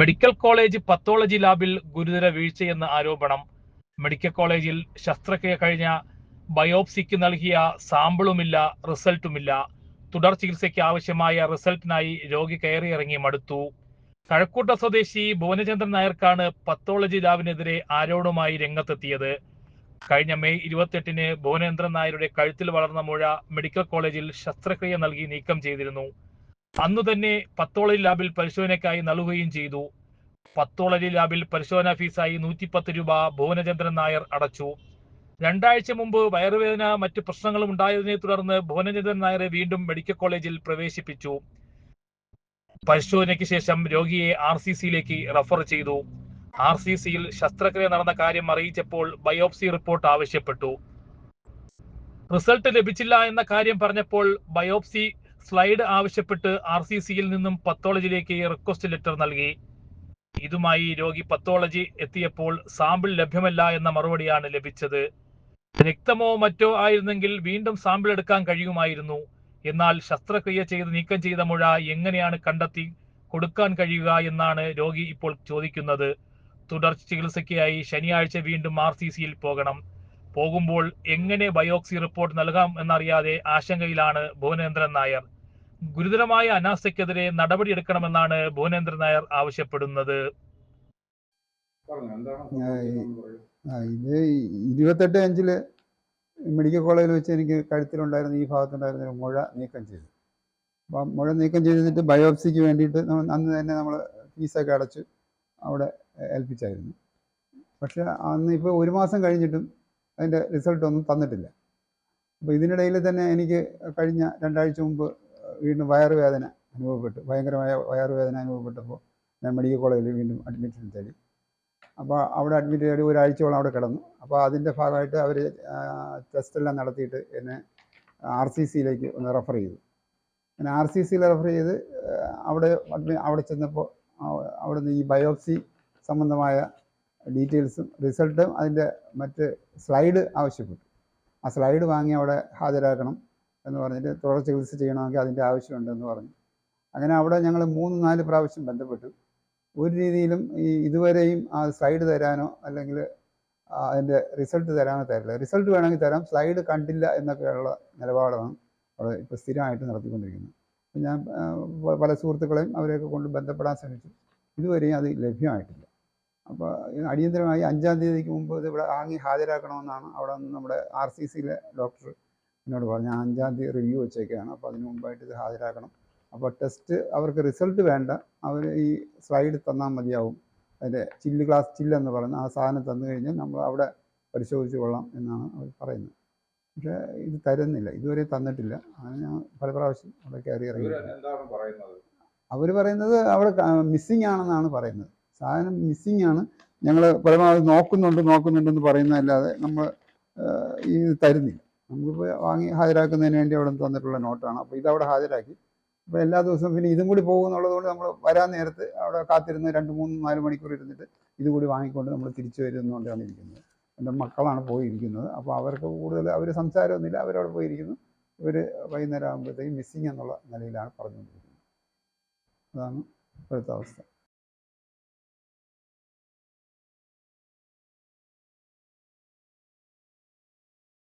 Medical college pathology ലാബിൽ ഗുരുതര വീഴ്ചയെന്ന ആരോപണം. മെഡിക്കൽ കോളേജിൽ ശസ്ത്രക്രിയ കഴിഞ്ഞ ബയോപ്സിക്ക് നൽകിയ സാമ്പിളുമില്ല റിസൾട്ടുമില്ല. തുടർ ചികിത്സയ്ക്ക് ആവശ്യമായ റിസൾട്ടിനായി രോഗി കയറി ഇറങ്ങി മടുത്തു. കഴക്കൂട്ട സ്വദേശി ഭുവനചന്ദ്രൻ നായർക്കാണ് പത്തോളജി ലാബിനെതിരെ ആരോപണവുമായി രംഗത്തെത്തിയത്. കഴിഞ്ഞ മെയ് ഇരുപത്തെട്ടിന് ഭുവനേന്ദ്രൻ നായരുടെ കഴുത്തിൽ വളർന്ന മുഴ മെഡിക്കൽ കോളേജിൽ ശസ്ത്രക്രിയ നൽകി നീക്കം ചെയ്തിരുന്നു. അന്നു തന്നെ പത്തോളരി ലാബിൽ പരിശോധനയ്ക്കായി നൽകുകയും ചെയ്തു. പത്തോളരി ലാബിൽ പരിശോധനാ ഫീസായി നൂറ്റിപ്പത്ത് രൂപ ഭുവനചന്ദ്രൻ നായർ അടച്ചു. രണ്ടാഴ്ച മുമ്പ് വയറുവേദന മറ്റ് പ്രശ്നങ്ങളും ഉണ്ടായതിനെ തുടർന്ന് ഭുവനചന്ദ്രൻ നായരെ വീണ്ടും മെഡിക്കൽ കോളേജിൽ പ്രവേശിപ്പിച്ചു. പരിശോധനയ്ക്ക് ശേഷം രോഗിയെ ആർ സി സിയിലേക്ക് റഫർ ചെയ്തു. ആർ സി സിയിൽ ശസ്ത്രക്രിയ നടന്ന കാര്യം അറിയിച്ചപ്പോൾ ബയോപ്സി റിപ്പോർട്ട് ആവശ്യപ്പെട്ടു. റിസൾട്ട് ലഭിച്ചില്ല എന്ന കാര്യം പറഞ്ഞപ്പോൾ ബയോപ്സി സ്ലൈഡ് ആവശ്യപ്പെട്ട് ആർ സി സിയിൽ നിന്നും പത്തോളജിയിലേക്ക് റിക്വസ്റ്റ് ലെറ്റർ നൽകി. ഇതുമായി രോഗി പത്തോളജി എത്തിയപ്പോൾ സാമ്പിൾ ലഭ്യമല്ല എന്ന മറുപടിയാണ് ലഭിച്ചത്. രക്തമോ മറ്റോ ആയിരുന്നെങ്കിൽ വീണ്ടും സാമ്പിൾ എടുക്കാൻ കഴിയുമായിരുന്നു. എന്നാൽ ശസ്ത്രക്രിയ ചെയ്ത് നീക്കം ചെയ്ത മുഴ എങ്ങനെയാണ് കണ്ടെത്തി കൊടുക്കാൻ കഴിയുക എന്നാണ് രോഗി ഇപ്പോൾ ചോദിക്കുന്നത്. തുടർ ചികിത്സയ്ക്കായി ശനിയാഴ്ച വീണ്ടും ആർ സി സിയിൽ പോകണം. പോകുമ്പോൾ എങ്ങനെ ബയോക്സി റിപ്പോർട്ട് നൽകാം എന്നറിയാതെ ആശങ്കയിലാണ് ഭുവനേന്ദ്രൻ നായർ. ഗുരുതരമായ അനാസ്ഥയ്ക്കെതിരെ നടപടിയെടുക്കണമെന്നാണ് ഭുവനേന്ദ്രൻ നായർ ആവശ്യപ്പെടുന്നത്. ഇത് ഇരുപത്തെട്ട് അഞ്ചിൽ മെഡിക്കൽ കോളേജിൽ വെച്ച് എനിക്ക് കഴുത്തിലുണ്ടായിരുന്ന ഈ ഭാഗത്തുണ്ടായിരുന്ന ഒരു മുഴ നീക്കം ചെയ്തു. അപ്പം മുഴ നീക്കം ചെയ്തിട്ട് ബയോപ്സിക്ക് വേണ്ടിയിട്ട് അന്ന് തന്നെ നമ്മൾ ഫീസൊക്കെ അടച്ച് അവിടെ ഏൽപ്പിച്ചായിരുന്നു. പക്ഷെ അന്ന് ഇപ്പോൾ ഒരു മാസം കഴിഞ്ഞിട്ടും അതിന്റെ റിസൾട്ട് ഒന്നും തന്നിട്ടില്ല. അപ്പോൾ ഇതിനിടയിൽ തന്നെ എനിക്ക് കഴിഞ്ഞ രണ്ടാഴ്ച മുമ്പ് വീണ്ടും വയറുവേദന അനുഭവപ്പെട്ടു. ഭയങ്കരമായ വയറുവേദന അനുഭവപ്പെട്ടപ്പോൾ ഞാൻ മെഡിക്കൽ കോളേജിൽ വീണ്ടും അഡ്മിഷൻ തേടി. അപ്പോൾ അവിടെ അഡ്മിറ്റ് ചെയ്ത് ഒരാഴ്ചയോളം അവിടെ കിടന്നു. അപ്പോൾ അതിന്റെ ഭാഗമായിട്ട് അവർ ടെസ്റ്റെല്ലാം നടത്തിയിട്ട് എന്നെ ആർ സി സിയിലേക്ക് ഒന്ന് റെഫർ ചെയ്തു. അങ്ങനെ ആർ സി സിയിൽ റെഫർ ചെയ്ത് അവിടെ അവിടെ ചെന്നപ്പോൾ അവിടെ നിന്ന് ഈ ബയോപ്സി സംബന്ധമായ ഡീറ്റെയിൽസും റിസൾട്ടും അതിന്റെ മറ്റ് സ്ലൈഡ് ആവശ്യപ്പെട്ടു. ആ സ്ലൈഡ് വാങ്ങി അവിടെ ഹാജരാക്കണം. എന്ന് പറഞ്ഞിട്ട് തുടർ ചികിത്സ ചെയ്യണമെങ്കിൽ അതിന്റെ ആവശ്യമുണ്ടെന്ന് പറഞ്ഞു. അങ്ങനെ അവിടെ ഞങ്ങൾ മൂന്ന് നാല് പ്രാവശ്യം ബന്ധപ്പെട്ടു. ഒരു രീതിയിലും ഈ ഇതുവരെയും ആ സ്ലൈഡ് തരാനോ അല്ലെങ്കിൽ അതിന്റെ റിസൾട്ട് തരാനോ തരില്ല. റിസൾട്ട് വേണമെങ്കിൽ തരാം. സ്ലൈഡ് കണ്ടില്ല എന്നൊക്കെയുള്ള നിലപാടാണ് അവിടെ ഇപ്പോൾ സ്ഥിരമായിട്ട് നടത്തിക്കൊണ്ടിരിക്കുന്നത്. അപ്പം ഞാൻ പല സുഹൃത്തുക്കളെയും അവരെയൊക്കെ കൊണ്ട് ബന്ധപ്പെടാൻ ശ്രമിച്ചു. ഇതുവരെയും അത് ലഭ്യമായിട്ടില്ല. അപ്പോൾ അടിയന്തരമായി അഞ്ചാം തീയതിക്ക് മുമ്പ് ഇത് ഇവിടെ ആങ്ങി ഹാജരാക്കണമെന്നാണ് അവിടെ നിന്ന് നമ്മുടെ ആർ സി സിയിലെ ഡോക്ടർ എന്നോട് പറഞ്ഞു "ഞാൻ അഞ്ചാം തീയതി റിവ്യൂ വെച്ചേക്കാണ് അപ്പോൾ അതിന് മുമ്പായിട്ട് ഇത് ഹാജരാക്കണം. അപ്പോൾ ടെസ്റ്റ് അവർക്ക് റിസൾട്ട് വേണ്ട അവർ ഈ സ്ലൈഡ് തന്നാൽ മതിയാവും. അതിന്റെ ചില്ല് ക്ലാസ് ചില്ലെന്ന് പറയുന്ന ആ സാധനം തന്നു കഴിഞ്ഞാൽ നമ്മൾ അവിടെ പരിശോധിച്ച് കൊള്ളാം എന്നാണ് അവർ പറയുന്നത്. പക്ഷേ ഇത് തരുന്നില്ല ഇതുവരെ തന്നിട്ടില്ല. അങ്ങനെ ഞാൻ പല പ്രാവശ്യം അവിടെ കയറി ഇറങ്ങി. അവർ പറയുന്നത്? അവിടെ മിസ്സിങ് ആണെന്നാണ് പറയുന്നത്. സാധനം മിസ്സിങ് ആണ്. ഞങ്ങൾ പരമാവധി നോക്കുന്നുണ്ട് നോക്കുന്നുണ്ടെന്ന് പറയുന്നതല്ലാതെ നമ്മൾ ഇത് തരുന്നില്ല. നമുക്കിപ്പോൾ വാങ്ങി ഹാജരാക്കുന്നതിന് വേണ്ടി അവിടെ തന്നിട്ടുള്ള നോട്ടാണ്. അപ്പോൾ ഇതവിടെ ഹാജരാക്കി. അപ്പോൾ എല്ലാ ദിവസവും പിന്നെ ഇതും കൂടി പോകുന്നുള്ളതുകൊണ്ട് നമ്മൾ വരാൻ നേരത്ത് അവിടെ കാത്തിരുന്ന് രണ്ട് മൂന്ന് നാല് മണിക്കൂർ ഇരുന്നിട്ട് ഇതുകൂടി വാങ്ങിക്കൊണ്ട് നമ്മൾ തിരിച്ചു വരുന്നതുകൊണ്ടാണ് ഇരിക്കുന്നത്. എന്റെ മക്കളാണ് പോയിരിക്കുന്നത്. അപ്പോൾ അവർക്ക് കൂടുതൽ അവർ സംസാരമൊന്നുമില്ല. അവരവിടെ പോയിരിക്കുന്നു. ഇവർ വൈകുന്നേരം ആകുമ്പോഴത്തേക്കും മിസ്സിങ് എന്നുള്ള നിലയിലാണ് പറഞ്ഞുകൊണ്ടിരിക്കുന്നത്. അതാണ് ഇപ്പോഴത്തെ അവസ്ഥ.